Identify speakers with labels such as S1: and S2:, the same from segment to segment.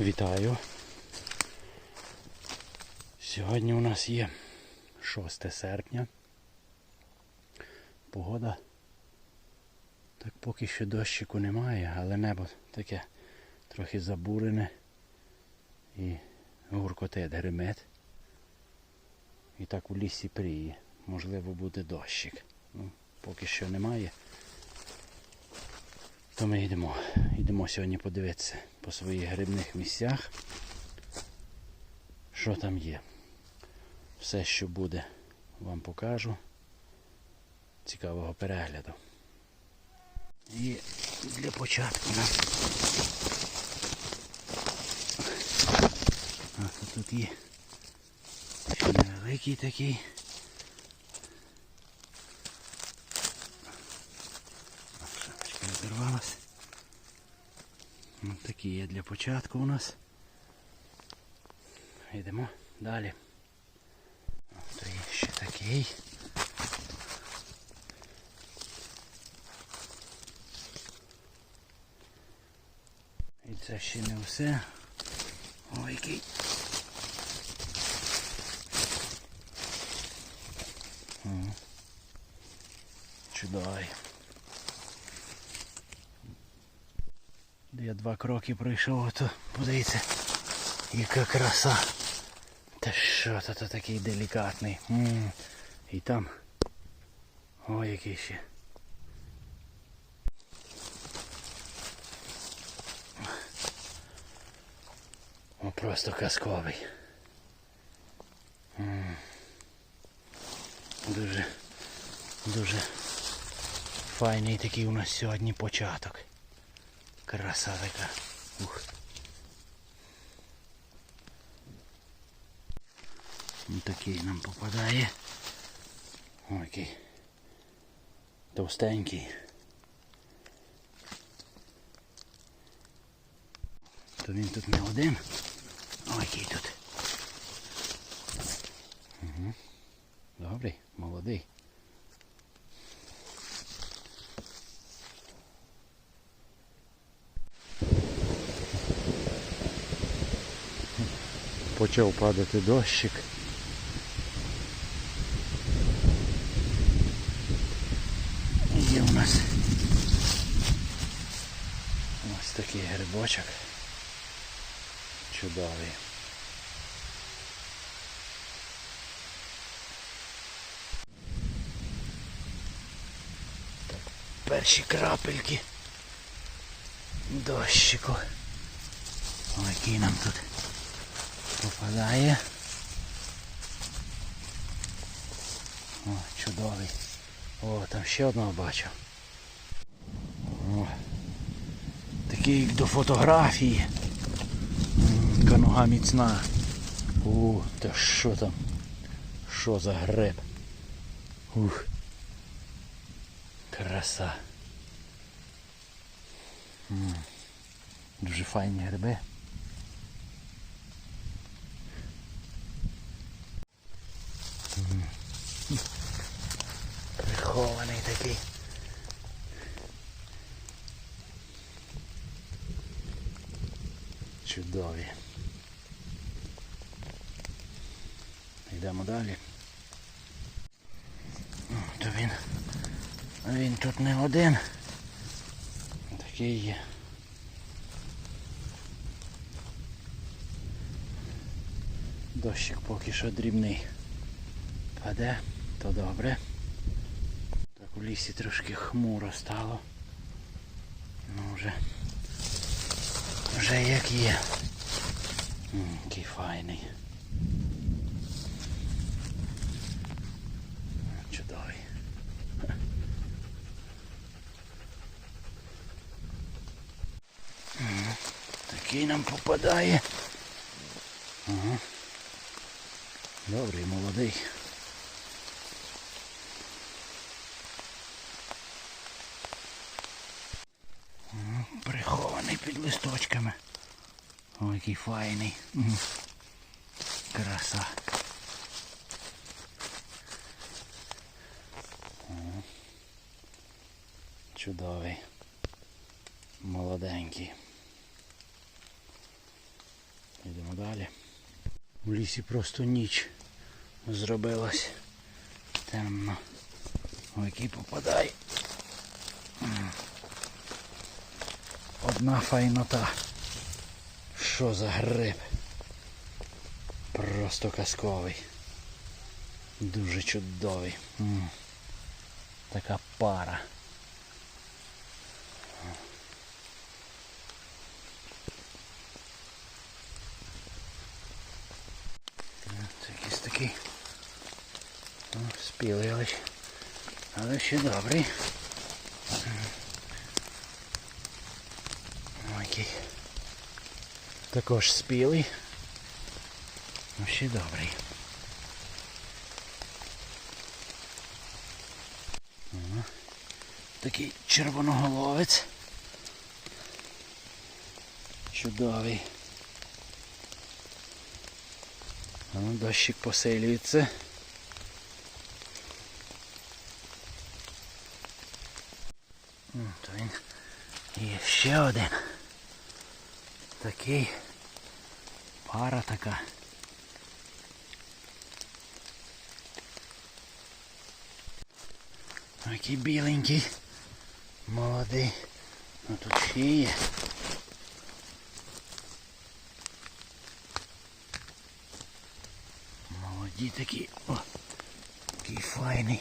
S1: Вітаю. Сьогодні у нас є 6 серпня. Погода. Так поки що дощику немає, але небо таке трохи забурене і гуркотить гримить. І так у лісі пріє. Можливо буде дощик. Ну, поки що немає. То ми йдемо. Йдемо сьогодні подивитися по своїх грибних місцях. Що там є. Все, що буде, вам покажу. Цікавого перегляду. І для початку нам. А тут є невеликий такий. Такі є для початку у нас. Йдемо далі. Ось є ще такий. І це ще не все. Ой, який. Чудовий. Я два кроки пройшов, то подивіться, яка краса. Та що то, то такий делікатний. м І там. Ой, який ще. О, просто казковий. М. Дуже, дуже файний такий у нас сьогодні початок. Краса така. Ух. Ось такий нам попадає. Ой, який. Товстенький. То він тут не один. Ой, який тут. Угу. Добрий, молодий. Почав падати дощик. Є у нас ось такий грибочок. Чудовий. Так, перші крапельки дощику. Ой, який нам тут попадає. О, чудовий. О, там ще одного бачу. О, такий як до фотографії. М, нога міцна. У, та що там? Що за гриб? Ух. Краса. Дуже файні гриби. Прихований такий. Чудові. Йдемо далі. То він. Він тут не один. Такий є. Дощик поки що дрібний. Паде, то добре. У лісі трошки хмуро стало. Ну вже. Вже як є. М, Який файний. Чудовий. Такий нам попадає. Ага. Добрий, молодий. М, Прихований під листочками. Ой, який файний. Краса. Чудовий. Молоденький. Йдемо далі. У лісі просто ніч зробилась темно. Ой, який попадає. М. Одна файнота. Що за гриб? Просто казковий. Дуже чудовий. М. Така пара. Це якийсь такий. Спілий, але ще добрий. Ой, який. Також спілий. Ну ще добрий. Ага. Такий червоноголовець. Чудовий. А ну, дощик посилюється. То він є ще один. Такий. Пара така. Ой, Який біленький. Молодий. Ну тут ще є. Молоді такі. О, який файний.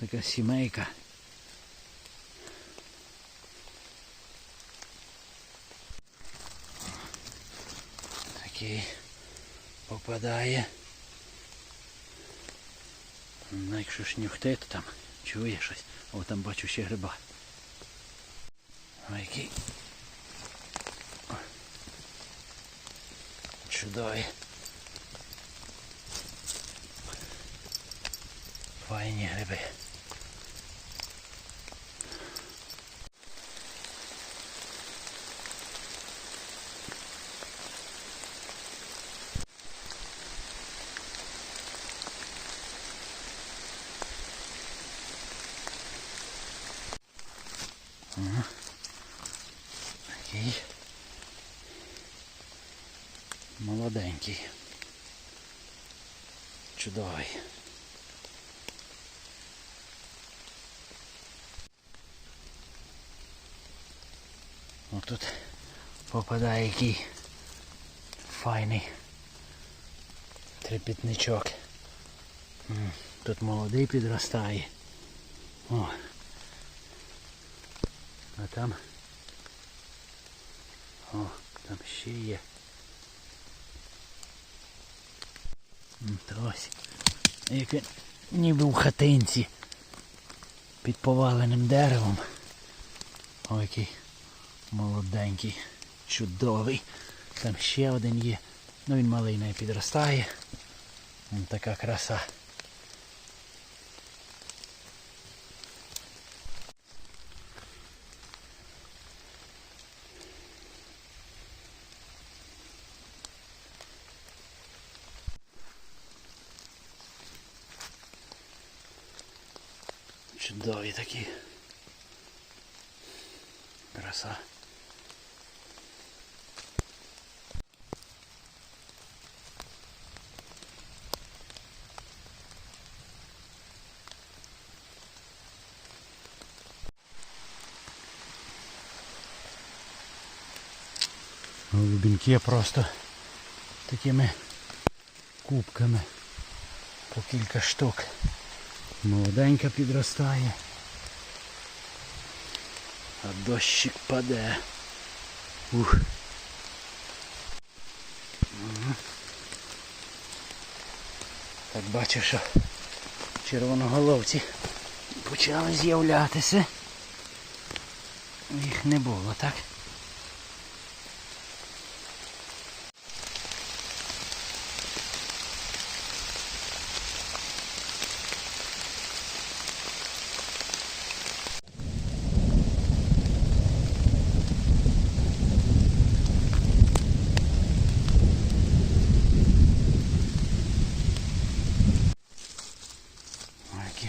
S1: Така сімейка. Такий попадає. Ну, якщо ж нюхти, то там чує щось. О, там бачу ще гриба. Ой, який. Чудові. Файні гриби. Ага. Такий. Молоденький. Чудовий. Отут попадає який файний трепітничок. Тут молодий підростає. О. А там. О, там ще є. Та ось. Як він ніби в хатинці. Під поваленим деревом. Ой, який молоденький, чудовий. Там ще один є. Ну він малий не підростає. Така краса. Чудові такі. Краса. Голубінки просто такими кубками по кілька штук. Молоденька підростає. А дощик паде. Ух. Так бачу, що червоноголовці почали з'являтися. Їх не було, так? Ой, які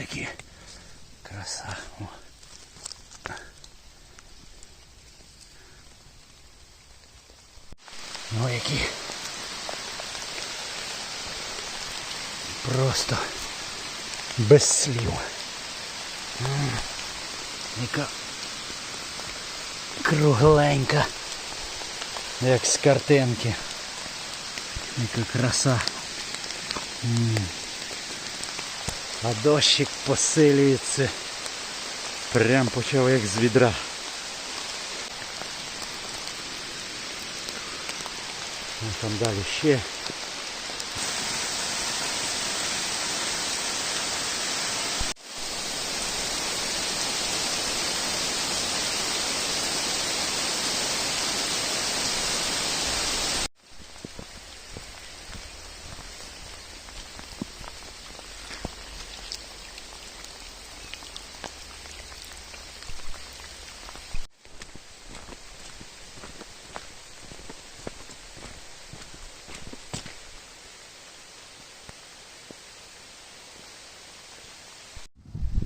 S1: які. Краса. О. Ну які. Просто без слів. Яка кругленька. Як з картинки. Яка краса. М. А дощик посилюється. Прям почав як з відра. Ну, там далі ще.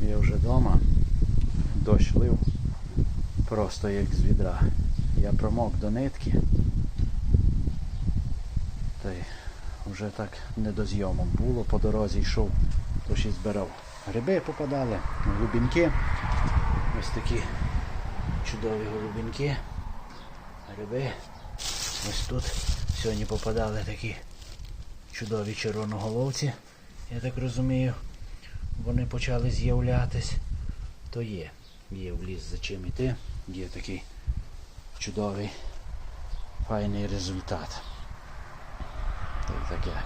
S1: Я вже вдома. Дощ. Просто як з відра. Я промок до нитки. Та й вже так не до зйомок було, по дорозі йшов, то й збирав. Гриби попадали, голубінки. Ось такі чудові голубінки. Гриби. Ось тут сьогодні попадали такі чудові червоноголовці, я так розумію вони почали з'являтись, то є. Є в ліс за чим іти, є такий чудовий, файний результат. Та й таке.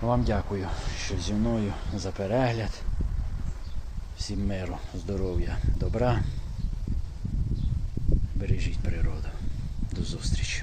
S1: Вам дякую, що зі мною за перегляд. Всім миру, здоров'я, добра. Бережіть природу. До зустрічі.